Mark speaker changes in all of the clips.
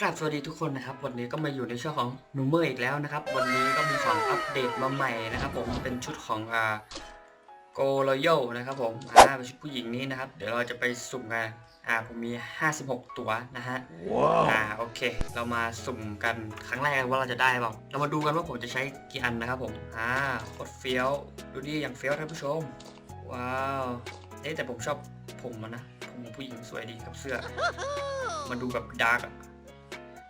Speaker 1: สวัสดีทุกคนนะครับ วันนี้ก็มาอยู่ในช่วงของนูเมอร์อีกแล้วนะครับ วันนี้ก็มีของอัปเดตมาใหม่นะครับผมเป็นชุดของอ่าโกโรโยนะครับผมอ่าเป็นชุดผู้หญิงนี้นะครับ เดี๋ยวเราจะไปสุ่มกันอ่าผมมี 56 ตัวนะฮะอ่าโอเค เรามาสุ่มกันครั้งแรกว่าเราจะได้เปล่าเรามาดูกันว่าผมจะใช้กี่อันนะครับผมอ่าโคตรเฟี้ยวดูดิอย่างเฟี้ยวท่านผู้ชมว้าวเอ๊ะแต่ผมชอบผมมันนะผมของผู้หญิงสวยดีกับเสื้อมันดูแบบดาร์กอะ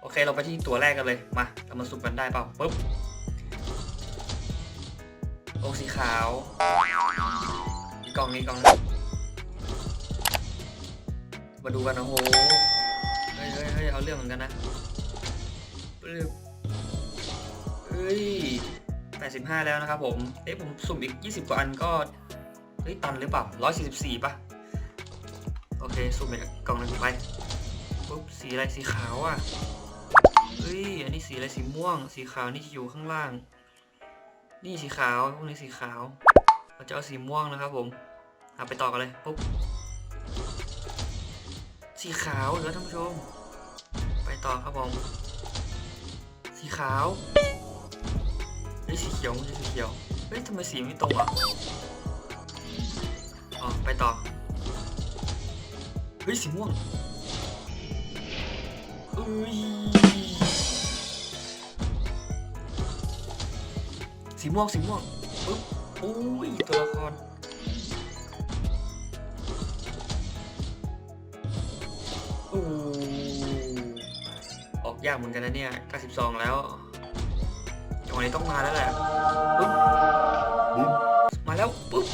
Speaker 1: โอเคเราไปที่ตัวแรกกันเลย มาเรามาสุ่มกันได้เปล่าปุ๊บโอ้สีขาวอีกกล่องนี้กล่องมาดูกันนะโหเฮ้ยเฮ้ยเฮ้ยเอาเรื่องเหมือนกันนะปึ๊บเฮ้ย85แล้วนะครับผมเอ๊ะผมสุ่มอีก20กว่าอันก็เฮ้ยตันหรือเปล่า144ป่ะ โอเค สุ่มอีกกล่องหนึงไปปุ๊บสีอะไรสีขาวอะ เฮ้ย อันนี้สีอะไรสีม่วง สีขาวนี่จะอยู่ข้างล่าง นี่สีขาวพวกนี้สีขาว เราจะเอาสีม่วงนะครับผมเอาไปต่อกันเลยปุ๊บ สีขาวเหรอท่านผู้ชม ไปต่อครับผม สีขาวเฮ้สีเขียวมันจะสีเขียว เฮ้ยทำไมสีไม่ตรงอะ อ๋อ ไปต่อ เฮ้ย สีม่วงเอ้ย สีม่วงสีม่วงปึ๊บโอ้ยตัวละครโอ้ออกยากเหมือนกันนะเนี่ย92 แล้วจังหวะนี้ต้องมาแล้วแหละปึ๊บมาแล้วปึ๊บ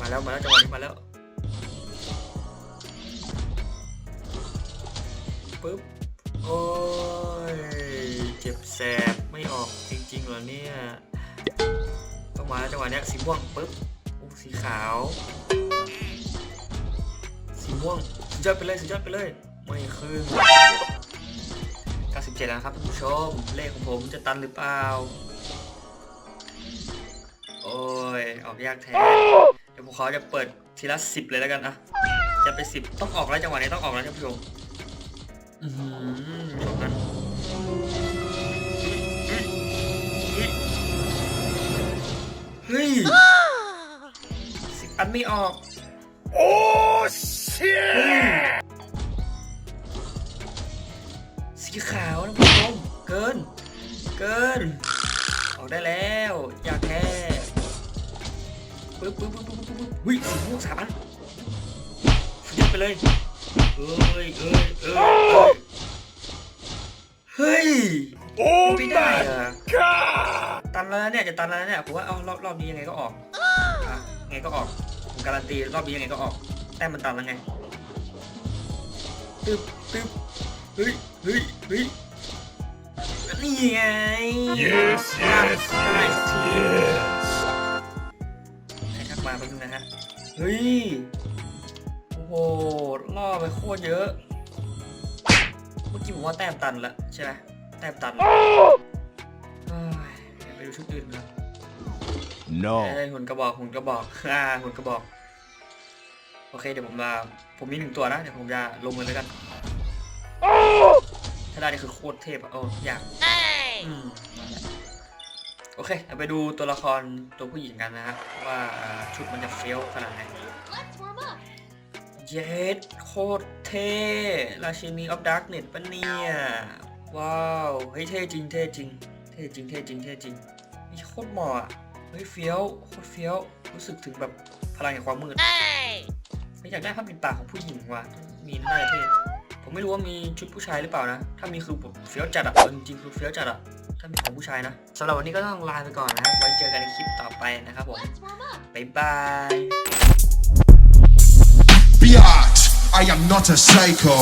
Speaker 1: มาแล้วมาแล้วจังหวะนี้มาแล้วปึ๊บโอ้ เจ็บแสบไม่ออกจริงๆเหรอเนี่ยต้องมาแล้วจังหวะเนี้ยสีม่วงปึ๊บโอ้สีขาว สีม่วงสุดยอดไปเลยสุดยอดไปเลยไม่ขึ้น97แล้วครับท่านผู้ชม เลขของผมจะตันหรือเปล่า โอ้ย ออกยากแท้ เดี๋ยวผมขอจะเปิดทีละ10เลยแล้วกันอะจะไป10ต้องออกแล้วจังหวะนี้ต้องออกแล้วท่านผู้ชม อือหือจบนั้น เฮ้ยสิบอันไม่ออก
Speaker 2: โอ้เชี่ย
Speaker 1: สีขาวนะผู้ชมเกิน เกิน ออกได้แล้ว อยากแค่ปึ๊บปึ๊บปึ๊บปึ๊บปึ๊บปึ๊บวิ่งสีม่วงสามอันสุดยอดไปเลยเอ้ยเอ้ยเอ้ยเอ้ยเฮ้ย
Speaker 2: โอ้
Speaker 1: ไม่
Speaker 2: ไม่
Speaker 1: ได้
Speaker 2: ได้
Speaker 1: อะ
Speaker 2: ค่ะ
Speaker 1: ตันแล้วนะเนี่ยจะตันแล้วนะเนี่ยผมว่าเอารอบรอบนี้ยังไงก็ออกอะยังไงก็ออกผมการันตีรอบนี้ยังไงก็ออกแต้มมันตันแล้วไงตึ๊บตึ๊บเฮ้ยเฮ้ยเฮ้ยนี่ไง
Speaker 2: yes yes
Speaker 1: ได้สักที
Speaker 2: yes
Speaker 1: ให้ทักมาแป๊บนึงนะฮะเฮ้ยโอ้โหล่อไปโคตรเยอะ เมื่อกี้ผมว่าแต้มตันแล้วใช่ไหมแต้มตันเฮ้ยเดี๋ยวไปดูชุดอื่นนะ
Speaker 2: no
Speaker 1: เอ้ยหุ่นกระบอกหุ่นกระบอกอ่าหุ่นกระบอก โอเคเดี๋ยวผมมาผมมีหนึ่งตัวนะ เดี๋ยวผมจะลงมือเลยกัน ถ้าได้นี่คือโคตรเทพอะโอ้อยากอืมมาแล้วโอเคเดี๋ยวไปดูตัวละครตัวผู้หญิงกันนะฮะว่าอ่าชุดมันจะเฟี้ยวขนาดไหน
Speaker 3: Let's warm up.
Speaker 1: เย็ดโคตรเท่ราชินีออฟดาร์กเน็ตปะเนี่ย ว้าว เฮ้ยเท่จริงเท่จริง เท่จริงเท่จริงเท่จริง นี่โคตรเหมาะอะเฮ้ยเฟี้ยวโคตรเฟี้ยวรู้สึกถึงแบบพลังแห่งความมืด
Speaker 3: Hey!
Speaker 1: ไม่อยากได้ผ้าปิดปากของผู้หญิงว่ะมีน่าจะเท่ผมไม่รู้ว่ามีชุดผู้ชายหรือเปล่านะ ถ้ามีคือแบบเฟี้ยวจัดอะเอาจริงๆคือเฟี้ยวจัดอะถ้ามีของผู้ชายนะสำหรับวันนี้ก็ต้องลาไปก่อนนะไว้เจอกันในคลิปต่อไปนะครับผม
Speaker 3: Let's warm up.
Speaker 1: บ๊ายบาย
Speaker 4: Biatch, I am not a psycho.